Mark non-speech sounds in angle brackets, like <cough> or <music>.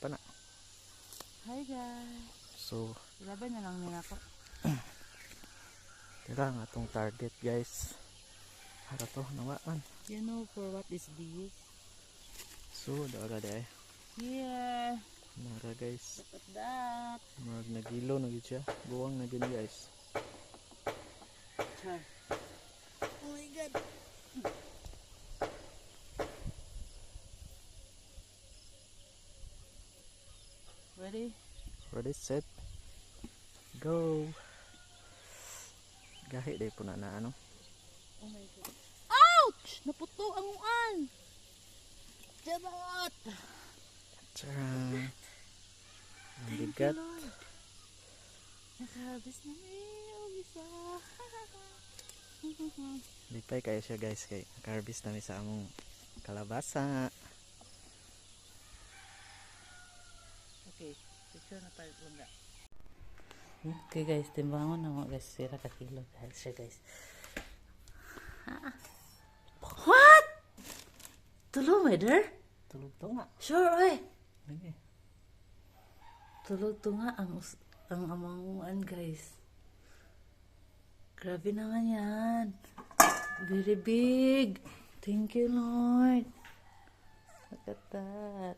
Pa na. Hi guys. So, Grabe na lang nila ko. tira nga atong target guys. Para to, nawaan. You know for what is this? So, dara day. Here. Nara guys. Look at that. Mag nagilo na gid siya. Buwang na gid guys. Char. Oh my god. Ready? Ready, set, go. Gahi day po na na ano. Oh my god. Ouch! Naputo ang uan. Charot! Tara. Ang bigat. Nakabis na may isa. <laughs> Lipay kayo siya guys kay nakarbis na sa among kalabasa. okay, picture na tayo muna. Okay guys, timbangon na mo guys. Sira ka kilo guys. Siya guys. Ah. What? Tulog der? Tulog to nga. Sure, oy. Lagi. Tulog to nga ang, ang amanguan guys. Grabe naman yan. Very big. Thank you, Lord. Look at that.